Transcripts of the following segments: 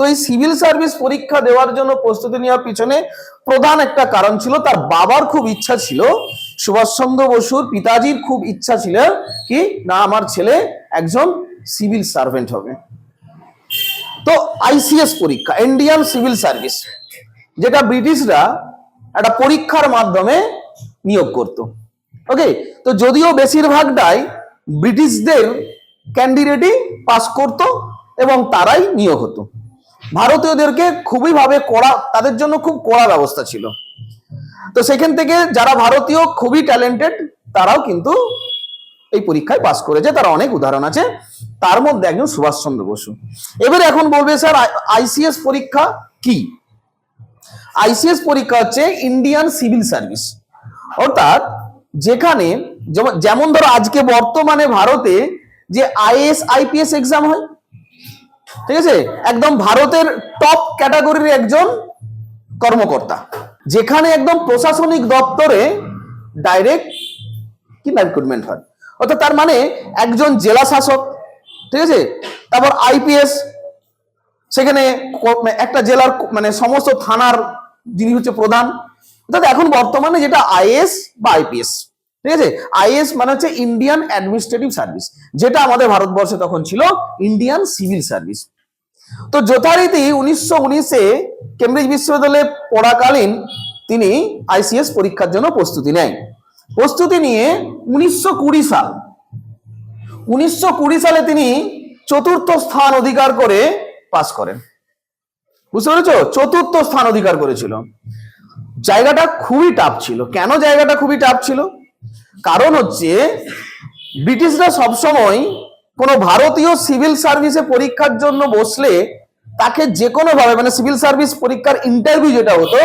তো এই civil service পরীক্ষা দেওয়ার জন্য প্রস্তুতি নেওয়ার পিছনে প্রধান একটা কারণ ছিল, তার বাবার খুব ইচ্ছা ছিল, সুভাষচন্দ্র বসুর পিতাজির খুব ইচ্ছা ছিল কি না আমার ছেলে একজন সিভিল সার্ভেন্ট হবে। তো আইসিএস পরীক্ষা, ইন্ডিয়ান সিভিল সার্ভিস, যেটা ব্রিটিশরা একটা পরীক্ষার মাধ্যমে নিয়োগ করত। ওকে? তো যদিও বেশিরভাগটাই ব্রিটিশদের ক্যান্ডিডেটই পাস করত এবং তারাই নিয়োগ হতো। ভারতীয়দেরকে খুবই ভাবে কড়া, তাদের জন্য খুব কড়া ব্যবস্থা ছিল। তো সেখান থেকে যারা ভারতীয়, খুবই ট্যালেন্টেড তারাও কিন্তু এই পরীক্ষায় পাস করেছে। তার অনেক উদাহরণ আছে। তার মধ্যে একজন সুভাষচন্দ্র বসু। এবারে এখন বলবে, স্যার আইসিএস পরীক্ষা কি? আইসিএস পরীক্ষা হচ্ছে ইন্ডিয়ান সিভিল সার্ভিস অর্থাৎ যেখানে যেমন ধরো আজকে বর্তমানে ভারতে যে আইএস আইপিএস এক্সাম হয় ঠিক আছে? একদম ভারতের টপ ক্যাটাগরির একজন কর্মকর্তা, যেখানে একদম প্রশাসনিক দপ্তরে ডাইরেক্ট কি রিক্রুটমেন্ট হয়? অর্থাৎ তার মানে একজন জেলা শাসক, ঠিক আছে? তারপর আইপিএস সেখানে একটা জেলার মানে সমস্ত থানার যিনি হচ্ছে প্রধান। অর্থাৎ এখন বর্তমানে যেটা আইএস বা আইপিএস ঠিক আছে? আইএস মানে হচ্ছে ইন্ডিয়ান অ্যাডমিনিস্ট্রেটিভ সার্ভিস যেটা আমাদের ভারতবর্ষে তখন ছিল ইন্ডিয়ান সিভিল সার্ভিস তো যথারীতি উনিশশো উনিশে কেমব্রিজ বিশ্ববিদ্যালয়ে পড়াকালীন তিনি আইসিএস পরীক্ষার জন্য প্রস্তুতি নেয় প্রস্তুতি নিয়ে উনিশশো কুড়ি সাল, উনিশশো কুড়ি সালে তিনি চতুর্থ স্থান অধিকার করে পাস করেন। বুঝতে পেরেছ? চতুর্থ স্থান অধিকার করেছিল। জায়গাটা খুবই টাফ ছিল। কেন জায়গাটা খুবই টাফ ছিল? কারণ হচ্ছে ব্রিটিশরা সবসময় কোনো ভারতীয় সিভিল সার্ভিসে পরীক্ষার জন্য বসলে তাকে যে কোনো ভাবে মানে সিভিল সার্ভিস পরীক্ষার ইন্টারভিউ যেটা হতো,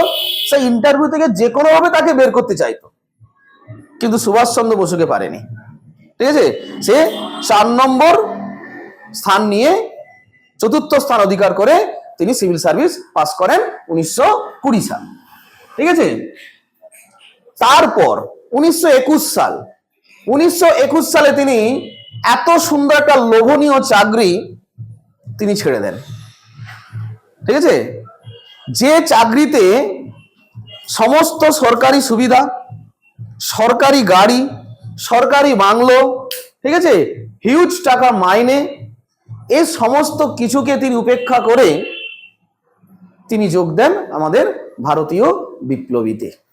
সেই ইন্টারভিউ থেকে যে কোনো ভাবে তাকে বের করতে চাইতো। কিন্তু সুভাষচন্দ্র বসুকে পারেনি। ঠিক আছে? সে চার নম্বর স্থান নিয়ে চতুর্থ স্থান অধিকার করে তিনি সিভিল সার্ভিস পাস করেন উনিশশো কুড়ি সাল। ঠিক আছে? তারপর উনিশশো একুশ সাল। উনিশশো একুশ সালে তিনি এত সুন্দর একটা লোভনীয় চাকরি তিনি ছেড়ে দেন। ঠিক আছে? যে চাকরিতে সমস্ত সরকারি সুবিধা, সরকারি গাড়ি, সরকারি বাংলো, ঠিক আছে? হিউজ টাকা মাইনে এই সমস্ত কিছুকে তিনি উপেক্ষা করে তিনি যোগ দেন আমাদের ভারতীয় বিপ্লবীতে।